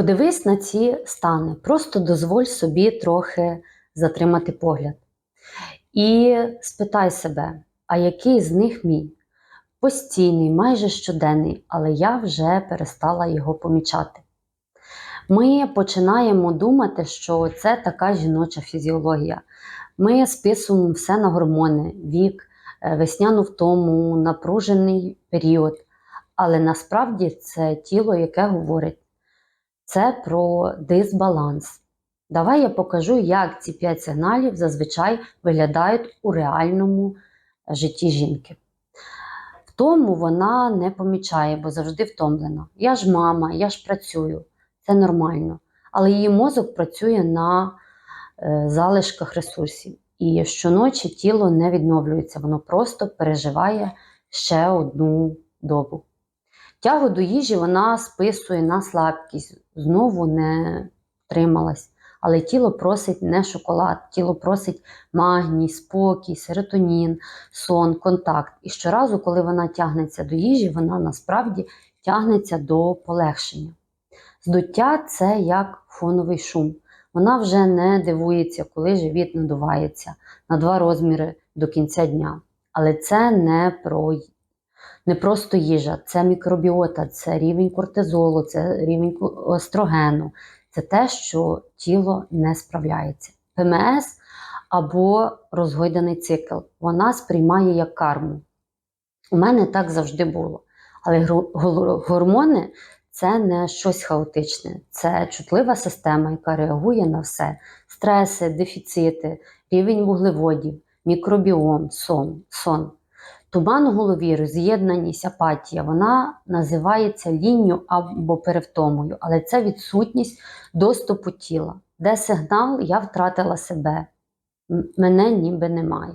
Подивись на ці стани, просто дозволь собі трохи затримати погляд. І спитай себе, а який з них мій? Постійний, майже щоденний, але я вже перестала його помічати. Ми починаємо думати, що це така жіноча фізіологія. Ми списуємо все на гормони, вік, е, весняну втому, напружений період. Але насправді це тіло, яке говорить, це про дисбаланс. Давай я покажу, як ці п'ять сигналів зазвичай виглядають у реальному житті жінки. Втому вона не помічає, бо завжди втомлена. Я ж мама, я ж працюю, це нормально. Але її мозок працює на е, залишках ресурсів. І щоночі тіло не відновлюється, воно просто переживає ще одну добу. Тягу до їжі вона списує на слабкість, знову не втрималась. Але тіло просить не шоколад, тіло просить магній, спокій, серотонін, сон, контакт. І щоразу, коли вона тягнеться до їжі, вона насправді тягнеться до полегшення. Здуття це як фоновий шум. Вона вже не дивується, коли живіт надувається на два розміри до кінця дня. Але це не про не просто їжа, це мікробіота, це рівень кортизолу, це рівень естрогену, це те, що тіло не справляється. ПМС або розгойданий цикл. Вона сприймає як карму. У мене так завжди було. Але гормони це не щось хаотичне, це чутлива система, яка реагує на все: стреси, дефіцити, рівень вуглеводів, мікробіом, сон. сон. Туман у голові, роз'єднаність, апатія, вона називається лінню або перевтомою, але це відсутність доступу тіла, де сигнал я втратила себе, мене ніби немає.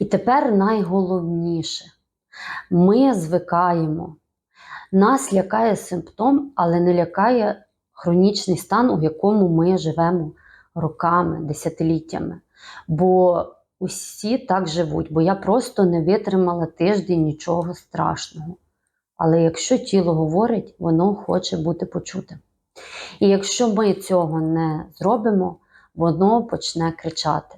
І тепер найголовніше, ми звикаємо. Нас лякає симптом, але не лякає хронічний стан, у якому ми живемо роками, десятиліттями. Бо усі так живуть, бо я просто не витримала тиждень нічого страшного. Але якщо тіло говорить, воно хоче бути почутим. І якщо ми цього не зробимо, воно почне кричати.